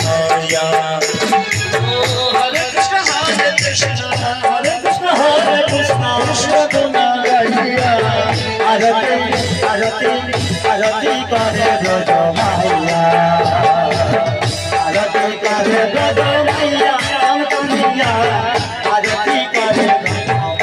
मैया हरे कृष्ण हरे कृष्ण हरे कृष्ण हरे कृष्ण कृष्ण गैया आरती आरती आरती करे ब्रज मैया आरती करे ब्रज मैया कन्हैया आरती करे ब्रज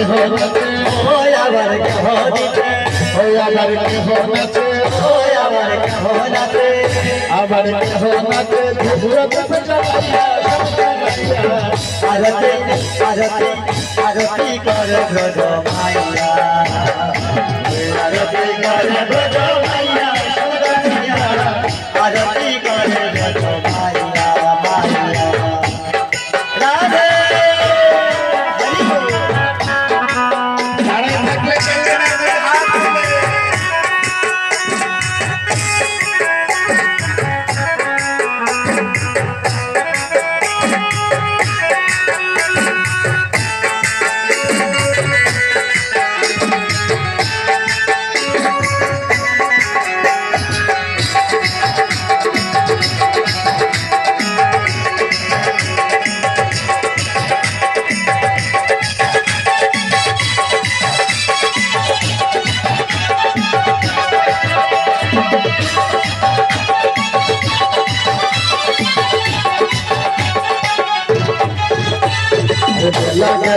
ওই আবার কেহ দিতে ওই আবার কেহ নাচে ওই আবার কেহ নাচে আবার কেহ নাচে ঘুরত আরতি আরতি আরতি করে ব্রজ মাইয়া আরতি করে ব্রজ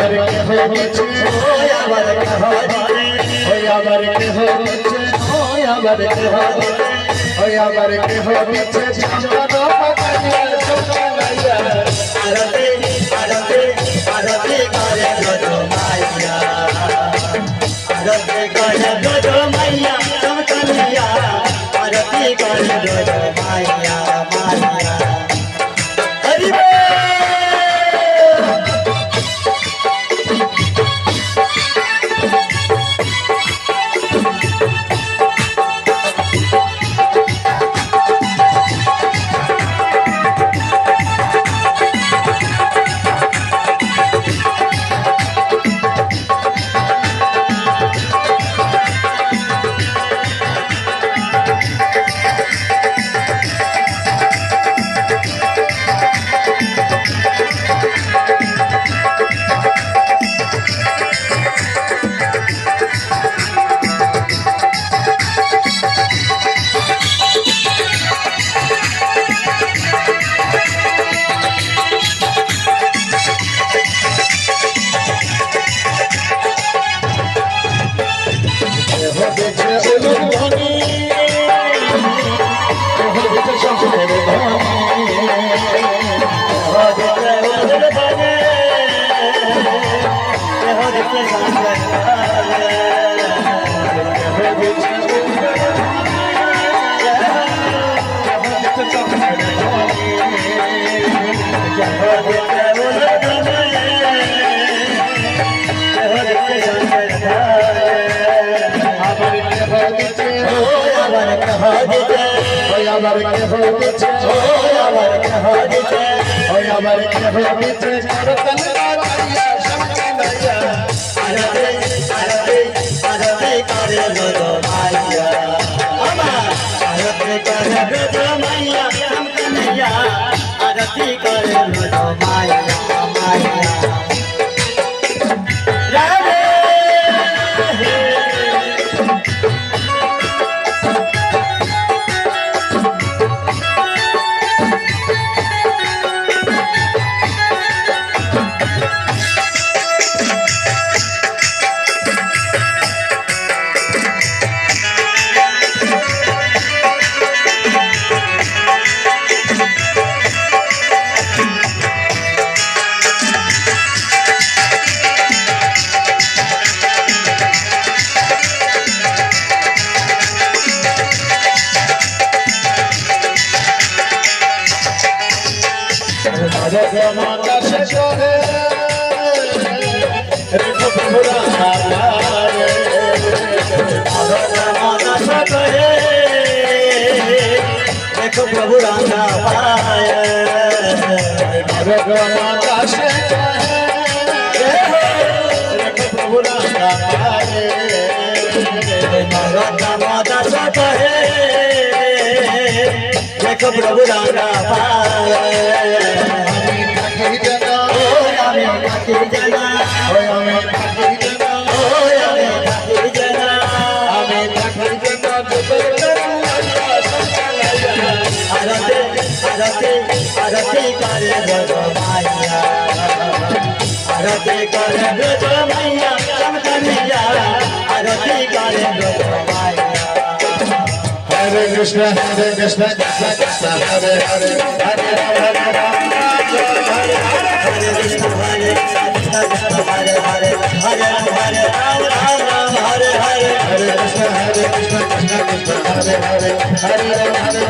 আমার কে হয়েছে ওই আমার কে হবারে ওই আমার কে হয়েছে ওই আমার কে হবারে ওই আমার কে হয়েছে আমার কহা দিতে ওই ওই আমার কহা আমার কেহ দিতে রতন কারিয়া সমচনাইয়া আরতে আরতে আরতে আরতি করে দেখো প্রভু রাধা দেখো প্রভু রাধা পায় মাতা সতহে দেখো প্রভু রাধা পায় करे गो माइया आरती करे गो मैया हम कन्हैया आरती करे गो माइया हरे कृष्ण हरे कृष्ण कृष्ण कृष्ण हरे हरे हरे राम हरे राम हरे कृष्ण हरे कृष्ण कृष्ण हरे हरे हरे राम हरे राम राम राम हरे हरे हरे कृष्ण हरे कृष्ण कृष्ण कृष्ण हरे हरे हरे राम हरे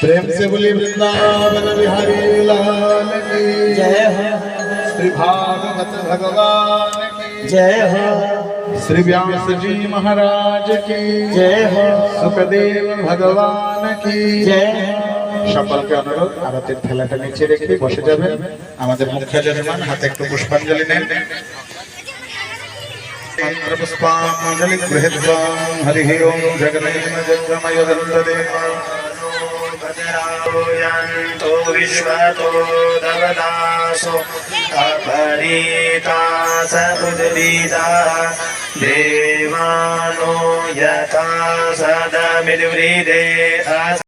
प्रेम से बोली वृंदावन बिहारी लाल की जय हो श्री भागवत भगवान की जय हो श्री व्यास जी महाराज की जय हो सुखदेव भगवान की जय हो সকলকে অনুরোধ আরতির খেলাটা নিচে রেখে বসে যাবেন আমাদের মুখ্য যজমান হাতে একটু পুষ্পাঞ্জলি নেন মন্ত্র পুষ্পাঞ্জলি গৃহীত্বা হরি ওম জগন্নাথ भजरायन्तो विश्वतो दवदासो। अपरीता स उद्भिदा देवानो यथा सदमिर्वृदे